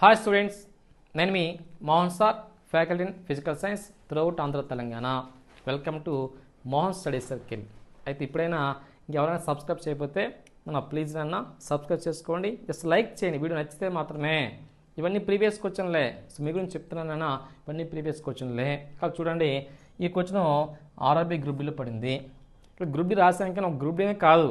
Hi students నేను మీ Mohan sir faculty in physical science throughout Andhra Telangana. Welcome to Mohan study circle అయితే ఇప్పుడైనా ఇంకెవరైనా subscribe చేయకపోతే మన ప్లీజ్ అన్న సబ్స్క్రైబ్ చేసుకోండి. జస్ట్ లైక్ చేయండి. వీడియో నచ్చితే మాత్రమే. ఇవన్నీ ప్రీవియస్ క్వశ్చన్లే సో మీ గురించి చెప్తున్నానన్నా ఇవన్నీ ప్రీవియస్ క్వశ్చన్లే కాబట్టి చూడండి ఈ క్వశ్చన్ ఆర్ఆర్బీ గ్రూప్ బిలో పడింది. ఇప్పుడు గ్రూప్ డి రాసానికి నాకు గ్రూప్ డీనే కాదు.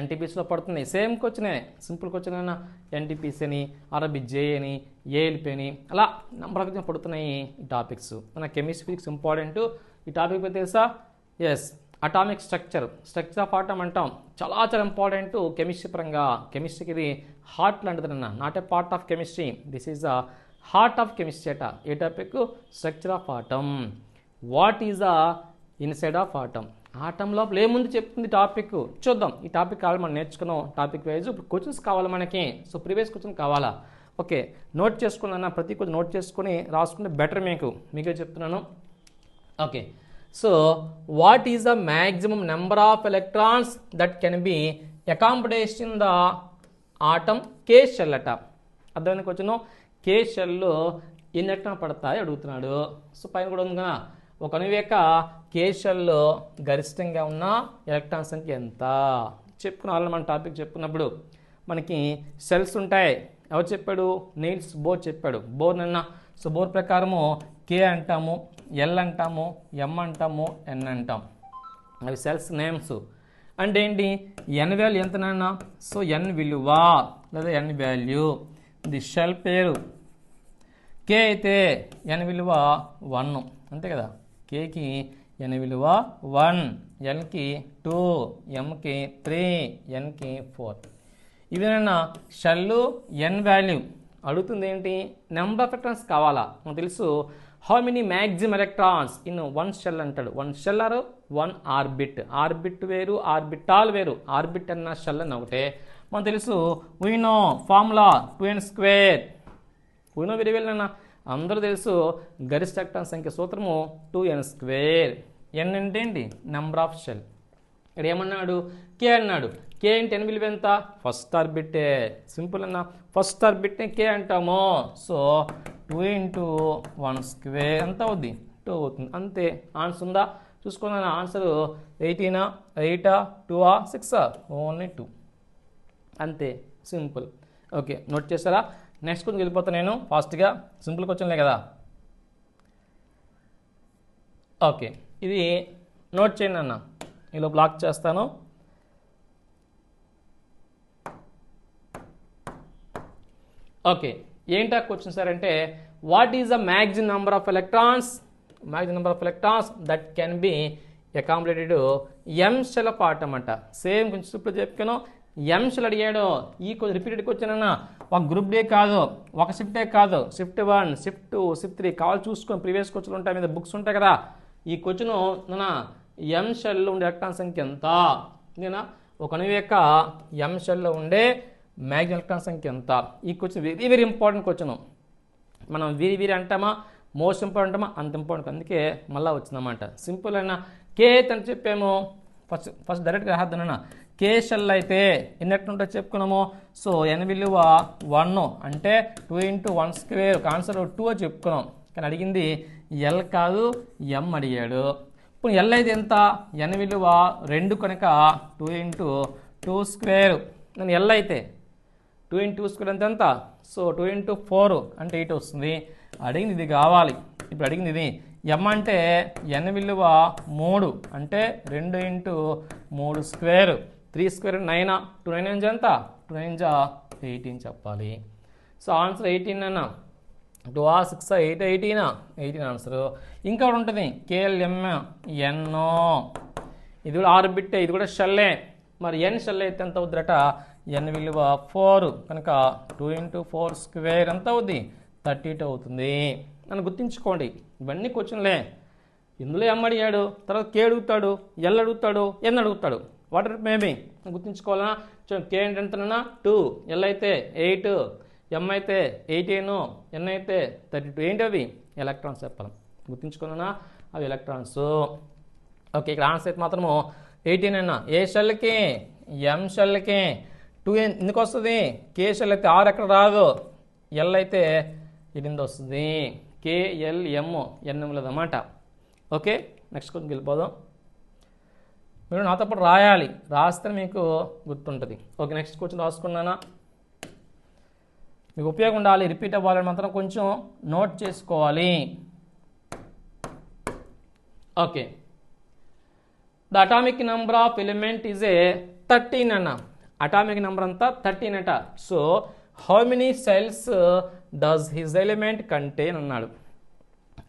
ఎన్టీపీసీలో పడుతున్నాయి. సేమ్ క్వశ్చనే సింపుల్ క్వశ్చన్ అయినా ఎన్టీపీసీ అని అరబీ జే అని ఏఎల్పి అని అలా నెంబర్ ఆఫ్ పడుతున్నాయి ఈ టాపిక్స్. మన కెమిస్ట్రీ ఫిజిక్స్ ఇంపార్టెంట్. ఈ టాపిక్ తెలుసా? Yes atomic structure structure of atom అంటాం. చాలా చాలా ఇంపార్టెంట్ కెమిస్ట్రీ పరంగా. కెమిస్ట్రీకి ఇది హార్ట్ లాంటిది అన్న not a part of chemistry this is the heart of chemistry అట. A topic structure of atom what is the inside of atom atom లోపల ఏముంది చెప్తుంది టాపిక్? చూద్దాం. ఈ టాపిక్ కావాలి మనం నేర్చుకున్నాం. టాపిక్ వైజ్ ఇప్పుడు క్వశ్చన్స్ కావాలి మనకి. సో ప్రీవియస్ క్వశ్చన్ కావాలా? ఓకే. నోట్ చేసుకున్నా ప్రతి క్వశ్చన్ నోట్ చేసుకుని రాసుకుంటే బెటర్ మీకు. మీకే చెప్తున్నాను. Okay. So what is the maximum number of electrons that can be accommodation the atom K shell అట. అర్థమైన క్వశ్చన్? కే షెల్లో ఎన్ని ఎలక్ట్రాన్ పడతాయి? అడుగుతున్నాడు. సో పైన కూడా ఉంది కదా. ఒక అణువు యొక్క కేషల్లో గరిష్టంగా ఉన్న ఎలక్ట్రాన్ సంఖ్య ఎంత? చెప్పుకున్న వాళ్ళు మన టాపిక్ చెప్పుకున్నప్పుడు మనకి సెల్స్ ఉంటాయి. ఎవరు చెప్పాడు? నీల్స్ బోర్ చెప్పాడు. బోర్ నిన్న సో బోర్ ప్రకారము కే అంటాము ఎల్ అంటాము ఎం అంటాము ఎన్ అంటాం. అవి సెల్స్ నేమ్స్. అంటే ఏంటి? ఎన్ వాల్యూ ఎంత నాన్న? సో ఎన్ విలువ లేదా ఎన్ వాల్యూ. ది షెల్ పేరు. కే అయితే ఎన్ విలువ వన్. అంతే కదా? కేకి ఎన్ విలువ వన్ ఎన్కి టూ ఎంకి త్రీ ఎన్కి ఫోర్. ఇవేనన్నా షెల్లు ఎన్ వాల్యూ అడుగుతుంది ఏంటి నెంబర్ ఆఫ్ ఎలక్ట్రాన్స్ కావాలా? మనకు తెలుసు. How many maximum electrons? In one shell అంటాడు. One shell are? One orbit. Orbit వేరు ఆర్బిటాల్ వేరు. ఆర్బిట్ అన్న షెల్ అన్న ఒకటే. మనకు తెలుసు. వీనో ఫార్ములా టూ ఎన్ స్క్వేర్ పూనో విరివెళ్ళిన అందరూ తెలుసు గరిష్ట ఎలక్ట్రాన్ సంఖ్య సూత్రము టూ ఎన్ స్క్వేర్ ఎన్ అంటే ఏంటి? నెంబర్ ఆఫ్ షెల్ ఇక్కడ ఏమన్నాడు? కే అన్నాడు. కే అంటే ఎన్ విలువ ఎంత? ఫస్ట్ ఆర్బిటే సింపుల్ అన్న. ఫస్ట్ ఆర్బిట్నే కే అంటాము. So two into one square ఎంత అవుద్ది? టూ అవుతుంది. అంతే. ఆన్సర్ ఉందా? చూసుకున్నాను ఆన్సర్ ఎయిటీనా ఎయిటా టూవా సిక్సా ఓన్లీ టూ అంతే. సింపుల్ ఓకే నోట్ చేస్తారా నెక్స్ట్ కొంచెం వెళ్ళిపోతాను నేను ఫాస్ట్గా సింపుల్ క్వశ్చన్లే కదా. ఓకే ఇది నోట్ చేయండి అన్న. ఇలా బ్లాక్ చేస్తాను. ఓకే ఏంటా క్వశ్చన్ సార్ అంటే what is the maximum number of electrons maximum number of electrons that can be accommodated M shell of అంట. సేమ్ కొంచెం ఇప్పుడు చెప్పాను. ఎం షెల్ అడిగాడు. ఈ కొంచెం రిపీటెడ్ క్వశ్చన్ అన్న. ఒక గ్రూప్ డే కాదు ఒక షిఫ్టే కాదు. Shift one shift two shift three కావాలి చూసుకొని ప్రీవియస్ క్వశ్చన్లు ఉంటాయి మీద బుక్స్ ఉంటాయి కదా. ఈ క్వశ్చన్ నన్న ఎం షెల్లో ఉండే ఎలక్ట్రాన్ సంఖ్య ఎంత? నేనా ఒక అణువు యొక్క ఎం షెల్లో ఉండే మ్యాగ్జిమం ఎలక్ట్రాన్ సంఖ్య ఎంత? ఈ question very very important question మనం వీరి వీరి అంటామా? మోస్ట్ ఇంపార్టెంట్ అంటామా? అంత ఇంపార్టెంట్ అందుకే మళ్ళీ వచ్చిందన్నమాట. సింపుల్ అయినా. కే అని చెప్పాము. ఫస్ట్ ఫస్ట్ డైరెక్ట్గా రాద్దానన్న కే షెల్ అయితే ఎన్ని ఎట్లుంటో చెప్పుకున్నాము. సో ఎన్ విలువ వన్ అంటే two into one square answer two అని చెప్పుకున్నాం. కానీ అడిగింది ఎల్ కాదు ఎం అడిగాడు. ఇప్పుడు ఎల్ అయితే ఎంత? ఎన్ విలువ రెండు కనుక టూ ఇంటూ టూ స్క్వేర్ నేను ఎల్ అయితే టూ ఇంటూ స్క్వేర్ అంత ఎంత? సో టూ ఇంటూ ఫోర్ అంటే ఎయిట్ వస్తుంది. అడిగింది ఇది కావాలి. ఇప్పుడు అడిగింది ఇది ఎం అంటే ఎన్ విలువ మూడు అంటే రెండు ఇంటూ మూడు స్క్వేర్ త్రీ స్క్వేర్ నైనా టూ నైన్ ఇంచ్ ఎంత టూ నైన్ జా ఎయిటీన్ చెప్పాలి. సో ఆన్సర్ ఎయిటీన్ అన్న? టూ ఆ సిక్స్ ఎయిట్ ఎయిటీనా? Eighteen answer. ఇంకా ఉంటుంది. కేఎల్ఎం ఎన్ఓ ఇది కూడా ఆరు బిట్టే ఇది కూడా షెల్లే. మరి ఎన్ షెల్ అయితే ఎంత అవుద్దట ఎన్ విలువ ఫోర్. కనుక టూ ఇంటూ ఫోర్ స్క్వేర్ ఎంత అవుద్ది? థర్టీ టూ అవుతుంది. నన్ను గుర్తుంచుకోండి. ఇవన్నీ క్వశ్చన్లే. ఇందులో ఎం అడిగాడు? తర్వాత కే అడుగుతాడు ఎల్ అడుగుతాడు ఎన్ అడుగుతాడు? వాట్ మేబీ గుర్తుంచుకోవాలన్నా కే అంటే ఎంతనన్నా టూ ఎల్ అయితే ఎయిట్ ఎం అయితే ఎయిటీన్ ఎన్ అయితే థర్టీ టూ ఏంటి అవి? ఎలక్ట్రాన్స్ చెప్పాలి. గుర్తుంచుకోవాలన్నా అవి ఎలక్ట్రాన్స్ ఓకే ఇక్కడ ఆన్సర్ అయితే మాత్రము ఎయిటీన్ అన్న. ఏ షెల్కి ఎం షెల్కి టూ ఎందుకు వస్తుంది? కే షెల్ అయితే ఆరు ఎక్కడ రాదు? ఎల్ అయితే ఎనిమిది వస్తుంది. K L M N M అన్నమాట ఓకే నెక్స్ట్ కొంచెం వెళ్ళిపోదాం. మీరు నాతో పాటు రాయాలి. రాస్తే మీకు గుర్తుంటుంది. ఓకే నెక్స్ట్ క్వశ్చన్ రాసుకున్నానా? మీకు ఉపయోగం ఉండాలి. రిపీట్ అవ్వాలని మాత్రం కొంచెం నోట్ చేసుకోవాలి. Okay. The atomic number of element is a thirteen అన్న. అటామిక్ నెంబర్ అంతా థర్టీన్ అట. So how many shells does his element contain అన్నాడు.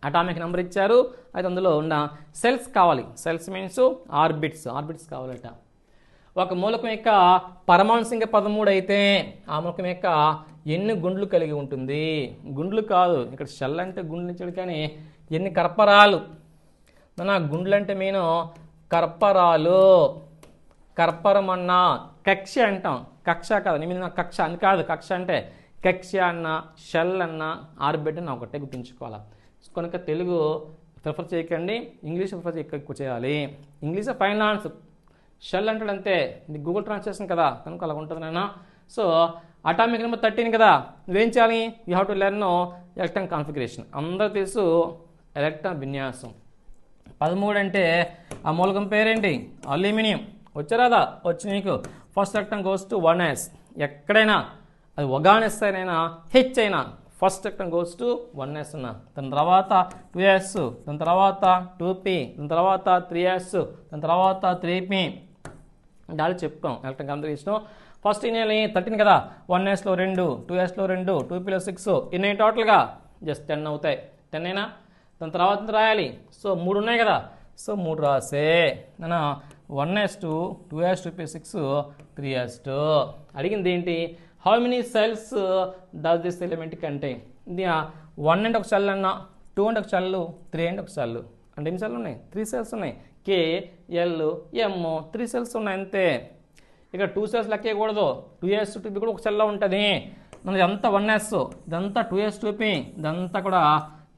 అటామిక్ నెంబర్ ఇచ్చారు. అయితే అందులో ఉన్న సెల్స్ కావాలి. సెల్స్ మీన్స్ ఆర్బిట్స్ ఆర్బిట్స్ కావాలట. ఒక మూలకం యొక్క పరమాణు సంఖ్య పదమూడు అయితే ఆ మూలకం యొక్క ఎన్ని గుండ్లు కలిగి ఉంటుంది? గుండ్లు కాదు. ఇక్కడ షెల్ అంటే గుండ్లు ఇచ్చాడు కానీ ఎన్ని కర్పరాలు? నా గుండ్లు అంటే మీను కర్పరాలు. కర్పరం అన్న కక్ష అంటాం. కక్ష కాదు. నేను నా కక్ష. అని కాదు. కక్ష అంటే కక్ష అన్న షెల్ అన్న ఆర్బిట్ అన్న ఒకటే గుర్తుంచుకోవాలి. కనుక తెలుగు ప్రిఫర్ చేయకండి ఇంగ్లీష్ ప్రిఫర్ చేయ- ఎక్కువ చేయాలి. ఇంగ్లీష్ ఫైనాన్స్ షెల్ అంటాడు అంతే. ఇది గూగుల్ ట్రాన్స్లేషన్ కదా కనుక అలా ఉంటుంది నాన్న సో అటామిక్ నెంబర్ థర్టీన్ కదా నువ్వేం చేయాలి? You have to learn electron configuration. అందరూ తెలుసు ఎలక్ట్రాన్ విన్యాసం. పదమూడు అంటే ఆ మూలకం పేరేంటి? అల్యూమినియం. వచ్చారాదా వచ్చి నీకు. First electron goes to one S. ఎక్కడైనా అది ఒగానెస్ అయినా హెచ్ అయినా. First electron goes to one S అన్న దాని తర్వాత టూ ఎస్ దాని తర్వాత టూ పి దాని తర్వాత త్రీ ఎస్ దాని తర్వాత త్రీ పి దాడి చెప్పుకోం electron company first in thirteen కదా. వన్ ఎస్లో రెండు టూ ఎస్లో రెండు టూ పీలో సిక్స్ ఇన్ని టోటల్గా జస్ట్ టెన్ అవుతాయి. టెన్ అయినా దాని తర్వాత రాయాలి? సో మూడు ఉన్నాయి కదా. సో మూడు రాసే. నేను one S two two S two P six three S two అడిగింది ఏంటి? How many shells does this element కంటే ఇది వన్ అండ్ ఒక సెల్ అన్న టూ అండ్ ఒక సెల్ త్రీ అండ్ ఒక సెల్ అంటే ఎన్ని సెల్లు ఉన్నాయి? త్రీ సెల్స్ ఉన్నాయి. K L M three shells ఉన్నాయి అంతే. ఇక టూ సెల్స్ లెక్కేయకూడదు టూ ఎస్ టూ కూడా ఒక సెల్లో ఉంటుంది. మనది అంతా వన్ ఎస్ ఇదంతా టూ ఎస్ టూ పి ఇదంతా కూడా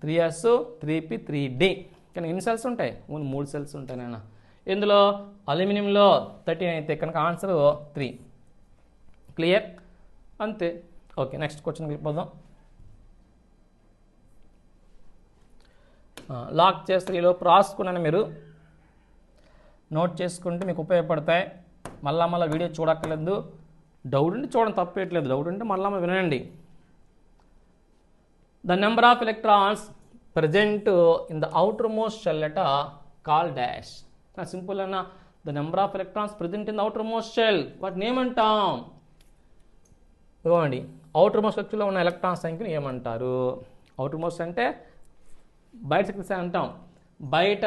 three S three P three D కానీ ఎన్ని సెల్స్ ఉంటాయి? ఓన్లీ మూడు సెల్స్ ఉంటాయి నేను ఇందులో అల్యూమినియంలో థర్టీన్ అయితే కనుక ఆన్సర్ త్రీ క్లియర్ అంతే. ఓకే నెక్స్ట్ క్వశ్చన్కి వెళ్ళిపోదాం లాక్ చేస్తే ఈలోపు రాసుకున్నాను మీరు. నోట్ చేసుకుంటే మీకు ఉపయోగపడతాయి. మళ్ళా మళ్ళీ వీడియో చూడక్కర్లేదు. డౌట్ ఉంటే చూడడం తప్పేయట్లేదు డౌట్ ఉంటే మళ్ళా వినండి. The number of electrons present in the outer most shell call dash simple అన్న. The number of electrons present in the outer most shell వాటిని ఏమంటాం? ఇవ్వండి అవుటర్ మోస్ట్ శక్తిలో ఉన్న ఎలక్ట్రాన్ సంఖ్యను ఏమంటారు? అవుటర్ మోస్ట్ అంటే బయట శక్తి స్థాయి అంటాం. బయట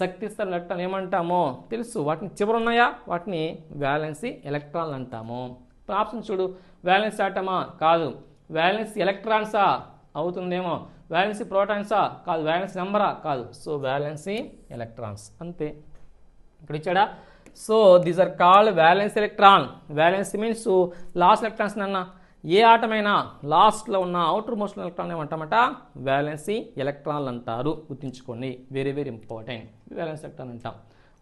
శక్తి స్థాయి ఎలక్ట్రాన్ ఏమంటామో తెలుసు. వాటిని చివరు ఉన్నాయా? వాటిని వ్యాలెన్సీ ఎలక్ట్రాన్లు అంటాము. ఇప్పుడు ఆప్షన్ చూడు. వ్యాలెన్స్ ఆటమా కాదు. వ్యాలెన్స్ ఎలక్ట్రాన్సా అవుతుందేమో. వ్యాలెన్సీ ప్రోటాన్సా కాదు. వ్యాలెన్స్ నెంబరా కాదు. సో వ్యాలెన్సీ ఎలక్ట్రాన్స్ అంతే. ఇక్కడ ఇచ్చాడా? So these are called valence electron valence means last electrons అన్న ఏ ఆటమైనా లాస్ట్లో ఉన్న అవుటర్ మోస్ట్ ఎలక్ట్రాన్ ఏమంటామట? వ్యాలెన్సీ ఎలక్ట్రాన్లు అంటారు. గుర్తుంచుకోండి. Very very important valence electron అంటాం.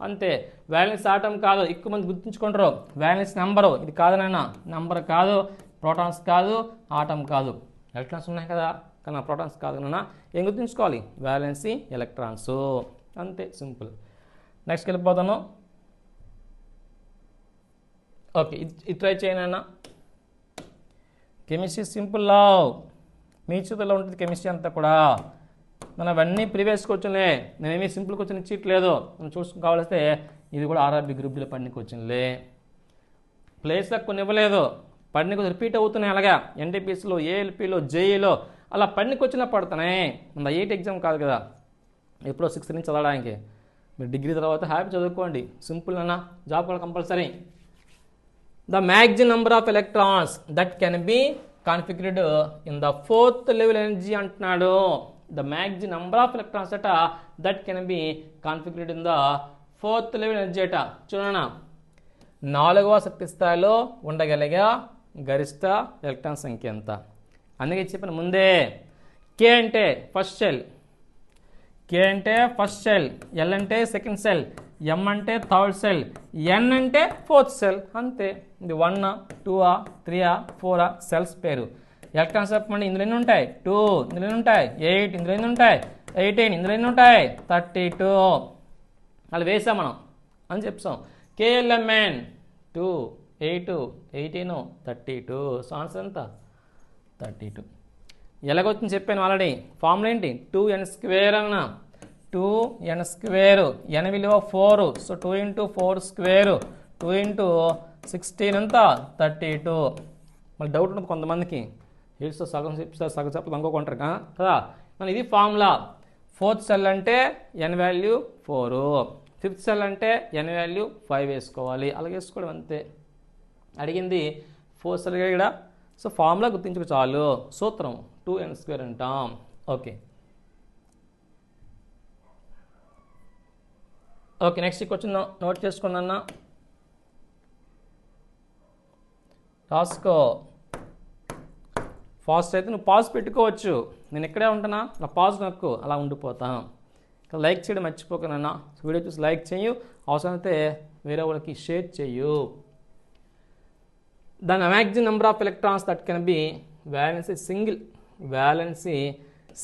అంతే. వ్యాలెన్స్ ఆటం కాదు. ఎక్కువ మంది గుర్తుంచుకుంటారు. వ్యాలెన్స్ నెంబరు ఇది కాదనైనా నెంబర్ కాదు. ప్రోటాన్స్ కాదు. ఆటం కాదు. ఎలక్ట్రాన్స్ ఉన్నాయి కదా. కానీ ప్రోటాన్స్ కాదు కన్నా ఏం గుర్తుంచుకోవాలి? వ్యాలెన్సీ ఎలక్ట్రాన్స్ అంతే. సింపుల్ నెక్స్ట్కి వెళ్ళిపోతాను ఓకే ఇది ఇది ట్రై చేయనన్నా కెమిస్ట్రీ సింపుల్ లావ్. మీ చేతుల్లో ఉంటుంది కెమిస్ట్రీ అంతా కూడా. మనం అవన్నీ ప్రీవియస్ క్వశ్చన్లే. నేనేమి సింపుల్ క్వశ్చన్ ఇచ్చిట్లేదు. మనం చూసుకుని కావాల్స్తే ఇది కూడా ఆర్ఆర్బి గ్రూప్లో పడిన క్వశ్చన్లే. ప్లేస్లో కొన్ని ఇవ్వలేదు. పడిన కొంచెం రిపీట్ అవుతున్నాయి అలాగా. ఎన్టీపీసీలో ఏఎల్పీలో జేఈలో అలా పడిన క్వశ్చన్లు పడుతున్నాయి. మన ఎయిట్ ఎగ్జామ్ కాదు కదా. ఎప్పుడో సిక్స్త్ నుంచి చదవడానికి. మీరు డిగ్రీ తర్వాత హ్యాపీ చదువుకోండి. సింపుల్ అన్న. జాబ్ కూడా compulsory. The maximum number of electrons that can be configured in the fourth level energy అంటున్నాడు. The maximum number of electrons అట that can be configured in the fourth level energy అట. చూడనా నాలుగవ శక్తి స్థాయిలో ఉండగలిగా గరిష్ట ఎలక్ట్రాన్ సంఖ్య ఎంత? అందుకే చెప్పిన ముందే కే అంటే ఫస్ట్ సెల్ కే అంటే ఫస్ట్ సెల్ ఎల్ అంటే సెకండ్ సెల్ ఎం అంటే థర్డ్ సెల్ ఎన్ అంటే ఫోర్త్ సెల్ అంతే. ఇది వన్ టూ త్రీఆ ఫోరా సెల్స్ పేరు. ఎలక్ట్రాన్స్ చెప్పండి ఇందులో ఎన్ని ఉంటాయి? టూ ఇందులో ఎన్ని ఉంటాయి? ఎయిట్ ఇందులో ఎన్ని ఉంటాయి? ఎయిటీన్ ఇందులో ఎన్ని ఉంటాయి? థర్టీ టూ అలా వేసాం మనం. అని చెప్తాం. KLMN two eight eighteen thirty two so answer ఎంత? థర్టీ టూ ఎలాగొచ్చింది చెప్పాను ఆల్రెడీ ఫార్ములా ఏంటి? టూ ఎన్ స్క్వేర్ అన్న. Two n square. ఎన్ విలువ four. So two into four square. Two into sixteen ఎంత? Thirty two. మళ్ళీ డౌట్ ఉంటుంది కొంతమందికి. ఏడుస్తా సగం చెప్తారు సగం చెప్పదు అనుకోకుంటారు కదా? మన ఇది ఫార్ములా ఫోర్త్ సెల్ అంటే n value four fifth shell అంటే ఎన్ వాల్యూ ఫైవ్ వేసుకోవాలి. అలాగే వేసుకోవడం అంతే. అడిగింది ఫోర్త్ సెల్ ఇక్కడ. సో ఫార్ములా గుర్తించుకు చాలు. సూత్రం టూ ఎన్ స్క్వేర్ అంటాం. Okay okay next question note చేసుకున్నా రాసుకో. ఫాస్ట్ అయితే నువ్వు పాజ్ పెట్టుకోవచ్చు. నేను ఇక్కడే ఉంటానా నా పాజ్ నొక్కు అలా ఉండిపోతాను లైక్ చేయడం మర్చిపోకనన్నా వీడియో చూసి లైక్ చేయు అవసరమైతే వేరే వాళ్ళకి షేర్ చేయు the maximum number of electrons that can be single single.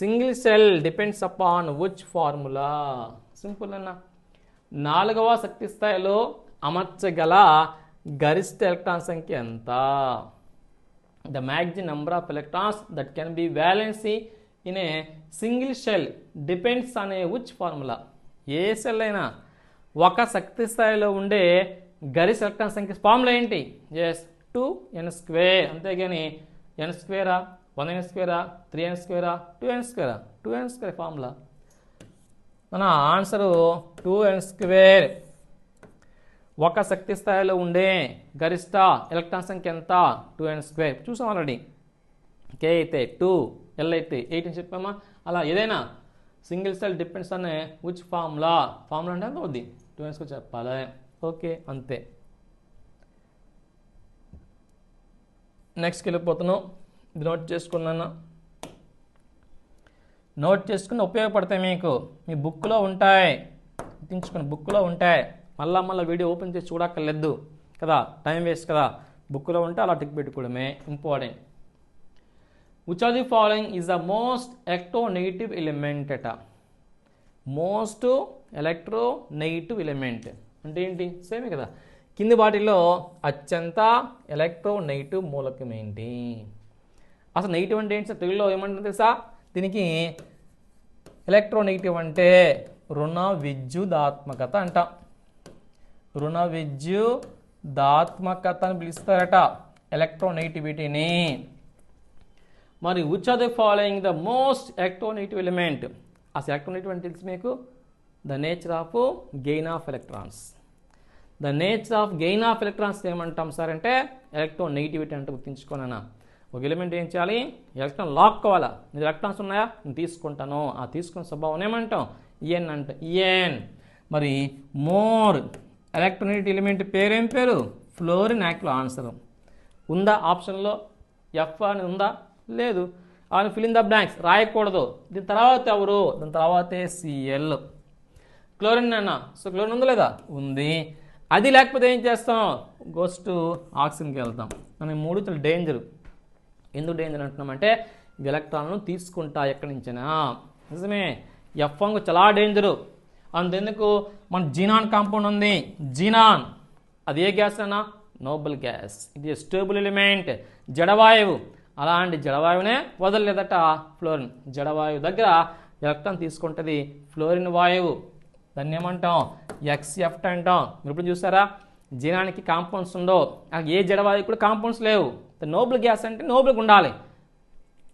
Single shell depends up on which formula simple అన్నా. నాలుగవ శక్తి స్థాయిలో అమర్చగల గరిష్ట ఎలక్ట్రాన్ సంఖ్య ఎంత? The maximum number of electrons that can be valency in a single shell depends అనే which formula A cell అయినా ఒక శక్తి స్థాయిలో ఉండే గరిష్ట ఎలక్ట్రాన్ సంఖ్య ఫార్ములా ఏంటి? ఎస్ టూ ఎన్ స్క్వేర్ అంతేగాని ఎన్ స్క్వేరా వన్ ఎన్ స్క్వేరా త్రీ ఎన్ స్క్వేరా టూ ఎన్ స్క్వేరా టూ ఎన్ స్క్వేర్ ఫార్ములా మన ఆన్సరు టూ ఎన్ స్క్వేర్ ఒక శక్తి స్థాయిలో ఉండే గరిష్ట ఎలక్ట్రాన్ సంఖ్య ఎంత? టూ ఎన్ స్క్వేర్ చూసాం ఆల్రెడీ కే అయితే టూ ఎల్ అయితే ఎయిట్ అని చెప్పామా? అలా ఏదైనా సింగిల్ సెల్ డిపెండ్స్ అనే ఉచ్ ఫార్ములా ఫార్ములా అంటే ఎంత అవుద్ది? టూ ఎన్ స్క్వేర్ చెప్పాలి. ఓకే అంతే. నెక్స్ట్కి వెళ్ళిపోతున్నాం. ఇది నోట్ చేసుకున్నాను? నోట్ చేసుకుని ఉపయోగపడతాయి మీకు. మీ బుక్లో ఉంటాయి. గుర్తించుకుని బుక్లో ఉంటాయి. మళ్ళా మళ్ళీ వీడియో ఓపెన్ చేసి చూడక్కర్లేదు కదా? టైం వేస్ట్ కదా? బుక్లో ఉంటే అలా టిక్ పెట్టుకోవడమే important. Which are the following is the most electronegative element అట? మోస్ట్ ఎలక్ట్రో నెగిటివ్ ఎలిమెంట్ అంటే ఏంటి? సేమే కదా. కింది వాటిలో అత్యంత ఎలక్ట్రో నెగిటివ్ మూలకం ఏంటి? అసలు నెగిటివ్ అంటే ఏంటి? సార్ తెలుగులో ఏమంటుంది తెలుసా? దీనికి ఎలక్ట్రోనెగిటివ్ అంటే రుణ విద్యుదాత్మకత అంట. రుణ విద్యుదాత్మకత అని పిలుస్తారట ఎలక్ట్రోనెగిటివిటీని మరి which are the following the most electronegative element అసలు ఎలక్ట్రోనెగిటివ్ అంటే తెలుసు మీకు? The nature of gain of electrons the nature of gain of electrons ఏమంటాం సార్ అంటే ఎలక్ట్రో నెగిటివిటీ అంటే గుర్తుంచుకోనన్నా. ఒక ఎలిమెంట్ ఏం చేయాలి? ఎలక్ట్రాన్ లాక్కోవాలా నీ ఎలక్ట్రాన్స్ ఉన్నాయా? నేను తీసుకుంటాను. ఆ తీసుకున్న స్వభావం ఏమంటాం? ఈఎన్ అంట. ఈఎన్ మరి మోర్ ఎలక్ట్రానిక్ ఎలిమెంట్ పేరేం పేరు? ఫ్లోరిన్ యాక్లో ఆన్సర్. ఉందా ఆప్షన్లో? ఎఫ్ అని ఉందా? లేదు. అని ఫిల్ ఇన్ ద బ్లాంక్స్ రాయకూడదు. దీని తర్వాత ఎవరు? దాని తర్వాతే సిఎల్ క్లోరిన్ అన్న. సో క్లోరిన్ ఉందా లేదా? ఉంది. అది లేకపోతే ఏం చేస్తాం? గోస్ట్ ఆక్సిజన్కి వెళ్తాం. మనం మూడు చాలా డేంజర్ ఎందుకు డేంజర్ అంటున్నామంటే ఇవి ఎలక్ట్రాన్లను తీసుకుంటా ఎక్కడి నుంచైనా. నిజమే ఎఫ్ఎంకు చాలా డేంజరు అంతెందుకు మన జీనాన్ కాంపౌండ్ ఉంది. జీనాన్. అది ఏ గ్యాస్ అన్నా? నోబుల్ గ్యాస్ ఇది స్టేబుల్ ఎలిమెంట్ జడవాయువు. అలాంటి జడవాయువునే వదలలేదట ఫ్లోరిన్. జడవాయువు దగ్గర ఎలక్ట్రాన్ తీసుకుంటుంది ఫ్లోరిన్ వాయువు. దాన్ని ఏమంటాం? ఎక్స్ఎఫ్ట్ అంటాం. మీరు ఇప్పుడు చూసారా? జీనానికి కాంపౌండ్స్ ఉండవు. ఏ జడవాయువు కూడా కాంపౌండ్స్ లేవు. నోబుల్ గ్యాస్ అంటే నోబుల్గా ఉండాలి.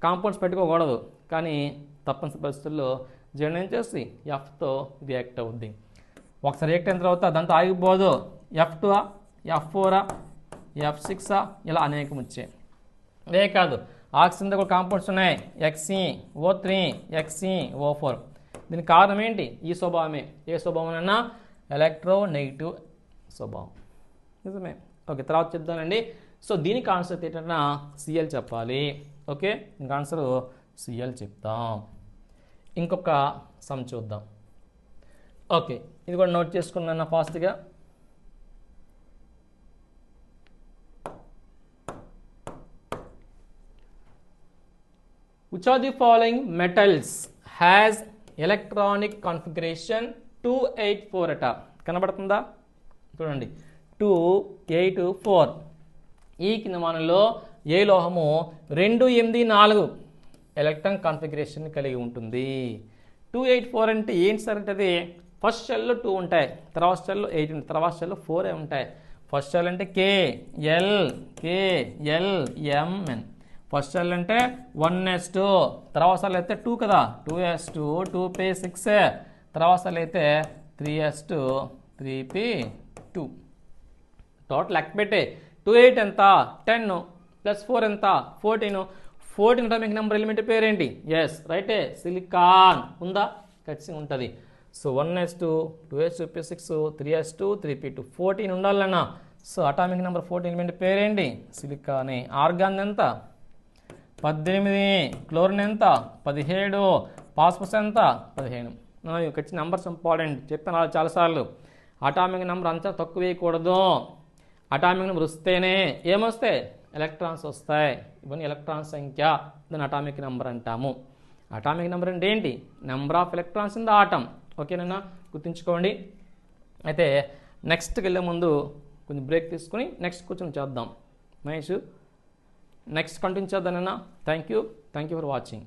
కాంపౌండ్స్ పెట్టుకోకూడదు. కానీ తప్పనిసరి పరిస్థితుల్లో జీర్ణం ఏం చేసి ఎఫ్తో రియాక్ట్ అవుద్ది. ఒకసారి రియాక్ట్ అయిన తర్వాత దాంతో ఆగిపోదు. ఎఫ్ టూ ఎఫ్ ఫోరా ఎఫ్ సిక్సా ఇలా అనేకం వచ్చాయి. అదే కాదు ఆక్సిజన్ కూడా కాంపౌండ్స్ ఉన్నాయి. ఎక్సీ ఓ త్రీ ఎక్సీ ఓ ఫోర్ దీనికి కారణం ఏంటి? ఈ స్వభావమే. ఏ స్వభావం అన్నా? ఎలక్ట్రో నెగిటివ్ స్వభావం. నిజమే. ఓకే తర్వాత చెప్తానండి. సో దీనికి ఆన్సర్ ఏంటంటే సిఎల్ చెప్పాలి. ఓకే ఇంకా ఆన్సర్ సిఎల్ చెప్తాం. ఇంకొక సమ్ చూద్దాం. ఓకే ఇది కూడా నోట్ చేసుకున్నా ఫాస్ట్గా which are the following metals has electronic configuration two eight four అట కనబడుతుందా? చూడండి. టూ ఎయిట్ ఫోర్ ఈ కింద మనలో ఏ లోహము? రెండు ఎనిమిది నాలుగు. ఎలక్ట్రాన్ కాన్ఫిగరేషన్ కలిగి ఉంటుంది. టూ ఎయిట్ ఫోర్ అంటే ఏంటి సార్ అంటే అది ఫస్ట్ షెల్లో టూ ఉంటాయి. తర్వాత షెల్లో ఎయిట్ ఉంటాయి. తర్వాత షెల్లో ఫోర్ ఉంటాయి. ఫస్ట్ షెల్ అంటే K L K L M N first shell అంటే వన్ ఎస్ టూ తర్వాత షెల్ అయితే టూ కదా. Two S two two P six తర్వాత షెల్ అయితే three S two three P two total లెక్క పెట్టే టూ ఎయిట్ ఎంత? టెన్ ప్లస్ ఫోర్ ఎంత? Fourteen fourteen atomic number element పేరేంటి? ఎస్ రైటే సిలికాన్ ఉందా? ఖచ్చితంగా ఉంటుంది. So one S two two S two P six three S two three P two fourteen ఉండాలన్నా. So atomic number fourteen element పేరేంటి? సిలికానే organ ఎంత? పద్దెనిమిది. క్లోరిన్ ఎంత? పదిహేడు. పాస్పస్ ఎంత? పదిహేను. వచ్చి నెంబర్స్ ఇంపార్టెంట్ చెప్పాను అలా చాలాసార్లు. అటామిక్ నెంబర్ అంతా తక్కువ వేయకూడదు. అటామిక్ నెంబర్ వస్తేనే ఏమొస్తాయి ఎలక్ట్రాన్స్ వస్తాయి. ఇవన్నీ ఎలక్ట్రాన్ సంఖ్య. దాన్ని అటామిక్ నెంబర్ అంటాము. అటామిక్ నెంబర్ అంటే ఏంటి? Number of electrons in the atom ఓకేనా గుర్తుంచుకోండి. అయితే నెక్స్ట్కి వెళ్ళే ముందు కొంచెం బ్రేక్ తీసుకుని నెక్స్ట్ కూర్చొని చేద్దాం. Mahesh next continue చేద్దానన్నా thank you thank you for watching